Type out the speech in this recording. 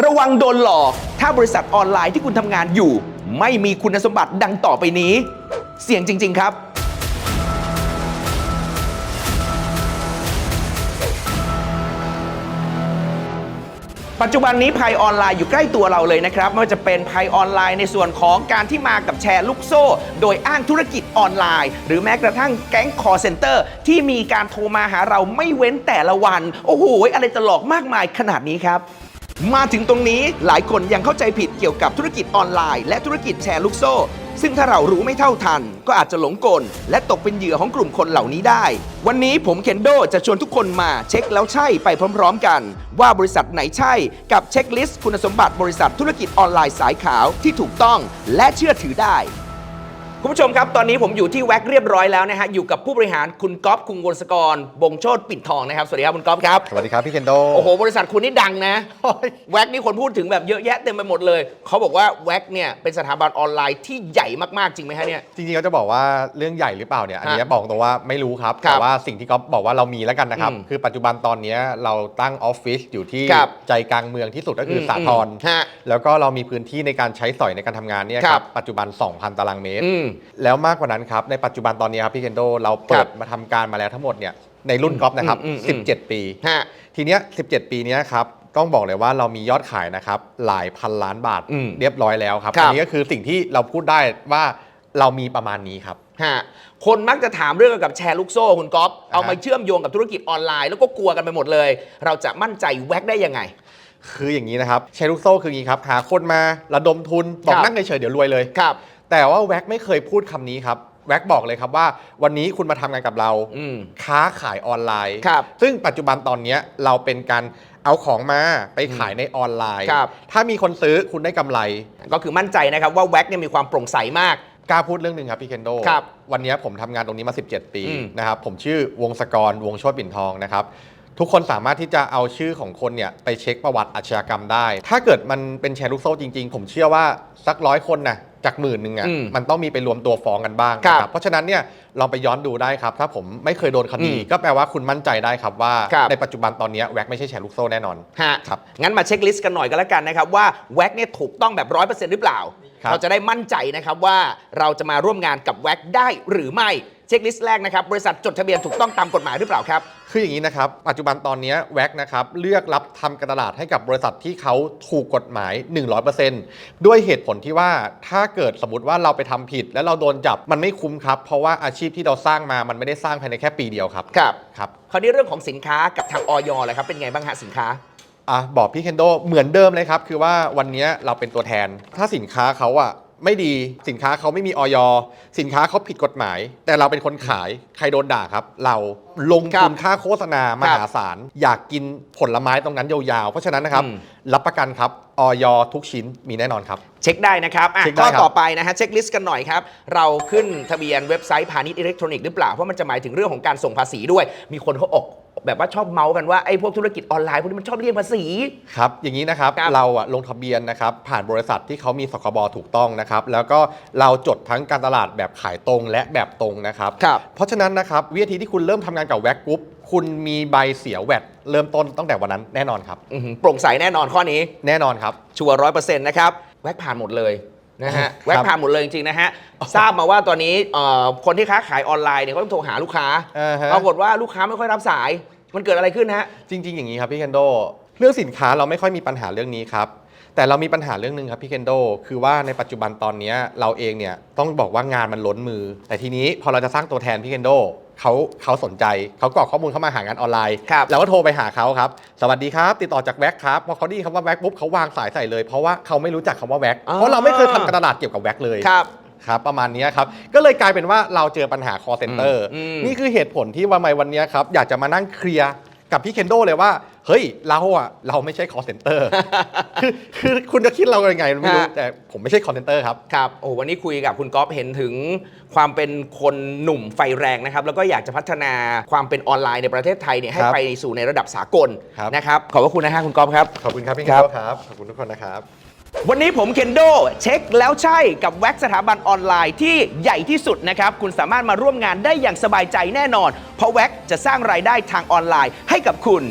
ระวังโดนหลอกถ้าบริษัทออนไลน์ที่คุณทำงานอยู่ ไม่มีคุณสมบัติดังต่อไปนี้ เสี่ยงจริง ๆ ครับปัจจุบันนี้ภัยออนไลน์อยู่ใกล้ตัวเราเลยนะครับ ไม่ว่าจะเป็นภัยออนไลน์ในส่วนของการที่มากับแชร์ลูกโซ่ โดยอ้างธุรกิจออนไลน์ หรือแม้กระทั่งแก๊งคอร์เซนเตอร์ที่มีการโทรมาหาเราไม่เว้นแต่ละวัน โอ้โห อะไรจะหลอกมากมายขนาดนี้ครับ มาถึงตรงนี้หลายคนยังเข้าใจผิดเกี่ยวกับธุรกิจออนไลน์และธุรกิจแชร์ลูกโซ่ ซึ่งถ้าเรารู้ไม่เท่าทัน ก็อาจจะหลงกล และตกเป็นเหยื่อของกลุ่มคนเหล่านี้ได้ วันนี้ผมเคนโดจะชวนทุกคนมาเช็คแล้วใช่ไปพร้อมๆกัน ว่าบริษัทไหนใช่กับเช็คลิสต์คุณสมบัติบริษัทธุรกิจออนไลน์สายขาวที่ถูกต้องและเชื่อถือได้ คุณผู้ชมครับ ตอนนี้ผมอยู่ที่แว็กเรียบร้อยแล้วนะฮะ อยู่กับผู้บริหารคุณก๊อฟคุงวลสกร บงโชตปิ่นทองนะครับ สวัสดีครับคุณก๊อฟครับ สวัสดีครับ พี่เคนโด โอ้โห บริษัทคุณนี่ดังนะ แว็กนี่คนพูดถึงแบบเยอะแยะเต็มไปหมดเลย เขาบอกว่าแว็กเนี่ยเป็นสถาบันออนไลน์ที่ใหญ่มากๆจริงไหมฮะเนี่ย จริงๆเขาจะบอกว่าเรื่องใหญ่หรือเปล่าเนี่ย อันนี้ฮะบอกตรงว่าไม่รู้ครับครับ แต่ว่าสิ่งที่ก๊อฟบอกว่าเรามีแล้วกันนะครับอืมคือปัจจุบันตอนนี้เราตั้งออฟฟิศอยู่ที่ครับใจกลางเมืองที่สุดก็คืออมสาทรอืมฮะแล้วก็เรามีพื้นที่ในการใช้สอยในการทำงานเนี่ยคครัรับบปัจจุบัน 2,000 ตารางเมตรอืมแล้วมากกว่านั้นครับในปัจจุบันตอนนี้ครับพี่เคนโดเราเปิครัดบมาทำการมาแล้วทั้งหมดเนี่ยในรุ่นก๊อฟนะครับ อืมอืมอืม 17 ปี ฮะ ทีเนี้ย 17 ปีเนี้ยครับ ต้องบอกเลยว่าเรามียอดขายนะครับ หลายพันล้านบาทอืมเรียบร้อยแล้วครับครับ อันนี้ก็คือสิ่งที่เราพูดได้ว่าเรามีประมาณนี้ครับ ฮะคนมักจะถามเรื่องเกี่ยวกับแชร์ลูกโซ่คุณก๊อฟเอามาอ่าฮะเชื่อมโยงกับธุรกิจออนไลน์แล้วก็กลัวกันไปหมดเลย เราจะมั่นใจแว็กได้ยังไง คืออย่างนี้นะครับแชร์ลูกโซ่คืออย่างนี้ครับหาคนมาระดมทุน บอกครับ นั่งเฉยๆเดี๋ยวรวยเลย ครับ แต่ว่าแว็กไม่เคยพูดคำนี้ครับ แว็กบอกเลยครับว่า วันนี้คุณมาทำงานกับเรา อืม ค้าขายออนไลน์ ครับซึ่งปัจจุบันตอนเนี้ยเราเป็นการเอาของมาไปขายในออนไลน์ ครับ ถ้ามีคนซื้อคุณได้กำไร ก็คือมั่นใจนะครับว่าแว็กเนี่ยมีความโปร่งใสมาก กล้าพูดเรื่องหนึ่งครับพี่เคนโดครับวันนี้ผมทำงานตรงนี้มา 17 ปีอืมนะครับ ผมชื่อวงศกรวงโชติปิ่นทองนะครับ ทุกคนสามารถที่จะเอาชื่อของคนเนี่ยไปเช็คประวัติอาชญากรรมได้ ถ้าเกิดมันเป็นแชร์ลูกโซ่จริง ๆ ผมเชื่อว่าสักร้อยคนนะ จากหมื่นหนึ่งอะอืมมันต้องมีไปรวมตัวฟ้องกันบ้างครับนะครับเพราะฉะนั้นเนี่ยลองไปย้อนดูได้ครับ ถ้าผมไม่เคยโดนคดี อืมก็แปลว่าคุณมั่นใจได้ครับว่า ครับ ในปัจจุบันตอนนี้แว็กไม่ใช่แชร์ลูกโซ่แน่นอน ฮะครับงั้นมาเช็คลิสต์กันหน่อยก็แล้วกันนะครับ ว่าแว็กเนี่ยถูกต้องแบบร้อยเปอร์เซ็นต์หรือเปล่า ครับ เราจะได้มั่นใจนะครับว่าเราจะมาร่วมงานกับแว็กได้หรือไม่ เช็คลิสต์แรกนะครับ บริษัทจดทะเบียนถูกต้องตามกฎหมายหรือเปล่าครับ คืออย่างนี้นะครับ ปัจจุบันตอนนี้แว็กนะครับเลือกรับทำการตลาดให้กับบริษัทที่เขาถูกกฎหมาย 100%ด้วยเหตุผลที่ว่าถ้าเกิดสมมติว่าเราไปทำผิด แล้วเราโดนจับมันไม่คุ้มครับ เพราะว่าอาชีพที่เราสร้างมามันไม่ได้สร้างภายในแค่ปีเดียวครับครับ ครับคราวนี้เรื่องของสินค้ากับทางออยเลยครับเป็นไงบ้างฮะสินค้า อะบอกพี่เคนโดเหมือนเดิมเลยครับ คือว่าวันนี้เราเป็นตัวแทน ถ้าสินค้าเขาอะ ไม่ดีสินค้าเขาไม่มีออยสินค้าเขาผิดกฎหมาย แต่เราเป็นคนขายใครโดนด่าครับ เราลงทุนค่าโฆษณามหาศาลอยากกินผลไม้ตรงนั้นยาวๆ เพราะฉะนั้นนะครับอืมรับประกันครับออยทุกชิ้นมีแน่นอนครับ เช็คได้นะครับอะเช็คได้ข้อครับ ต่อไปนะฮะเช็คลิสต์กันหน่อยครับ เราขึ้นทะเบียนเว็บไซต์พาณิชย์อิเล็กทรอนิกส์หรือเปล่า เพราะมันจะหมายถึงเรื่องของการส่งภาษีด้วย มีคนเขาออก แบบว่าชอบเมาส์กันว่าไอ้พวกธุรกิจออนไลน์พวกนี้มันชอบเลี่ยงภาษี ครับ อย่างนี้นะครับ ครับเราอะลงทะเบียนนะครับผ่านบริษัทที่เขามีสคบถูกต้องนะครับ แล้วก็เราจดทั้งการตลาดแบบขายตรงและแบบตรงนะครับ ครับเพราะฉะนั้นนะครับวิธีที่คุณเริ่มทำงานกับแว็กกรุ๊ปคุณมีใบเสียแวดเริ่มต้นตั้งแต่วันนั้นแน่นอนครับ อื้อหือโปร่งใสแน่นอนข้อนี้ แน่นอนครับ ชัวร์ร้อยเปอร์เซ็นต์นะครับ แว็กผ่านหมดเลย นะฮะครับแว็กผ่านหมดเลยจริงๆนะฮะทราบมาว่าตอนนี้เอ่อคนที่ค้าขายออนไลน์เนี่ยก็ต้องโทรหาลูกค้าอ่าฮะ ปรากฏว่าลูกค้าไม่ค่อยรับสาย มันเกิดอะไรขึ้นฮะ จริง ๆ อย่างนี้ครับพี่เคนโด เรื่องสินค้าเราไม่ค่อยมีปัญหาเรื่องนี้ครับ แต่เรามีปัญหาเรื่องหนึ่งครับพี่เคนโด คือว่าในปัจจุบันตอนเนี้ยเราเองเนี่ยต้องบอกว่างานมันล้นมือ แต่ทีนี้พอเราจะสร้างตัวแทนพี่เคนโด เขาเขาสนใจเขากรอกข้อมูลเข้ามาหางานออนไลน์ครับเราก็โทรไปหาเขาครับ สวัสดีครับ ติดต่อจากแว็กครับพอเขาได้ยินคำว่าแว็กปุ๊บเขาวางสายใส่เลย เพราะว่าเขาไม่รู้จักคำว่าแว็กอ่าเพราะเราไม่เคยทำการตลาดเกี่ยวกับแว็กเลยครับครับประมาณเนี้ยครับ ก็เลยกลายเป็นว่าเราเจอปัญหา call center อืมนี่คือเหตุผลที่ว่าไมวันเนี้ยครับอยากจะมานั่งเคลียร์ กับพี่เคนโดเลยว่า เฮ้ย เราอะเราไม่ใช่ call center คือคือคุณจะคิดเรายังไงไม่รู้ฮะแต่ผมไม่ใช่ call center ครับ ครับโอ้วันนี้คุยกับคุณก๊อฟเห็นถึงความเป็นคนหนุ่มไฟแรงนะครับ แล้วก็อยากจะพัฒนาความเป็นออนไลน์ในประเทศไทยเนี่ยให้ครับไปสู่ในระดับสากลครับ นะครับ ขอบพระคุณนะฮะคุณก๊อฟครับ ขอบคุณครับพี่คเคนรับโดครับ ขอบคุณทุกคนนะครับ วันนี้ผมเคนโดเช็คแล้วใช่กับแว็กสถาบันออนไลน์ที่ใหญ่ที่สุดนะครับ คุณสามารถมาร่วมงานได้อย่างสบายใจแน่นอน เพราะแว็กจะสร้างรายได้ทางออนไลน์ให้กับคุณ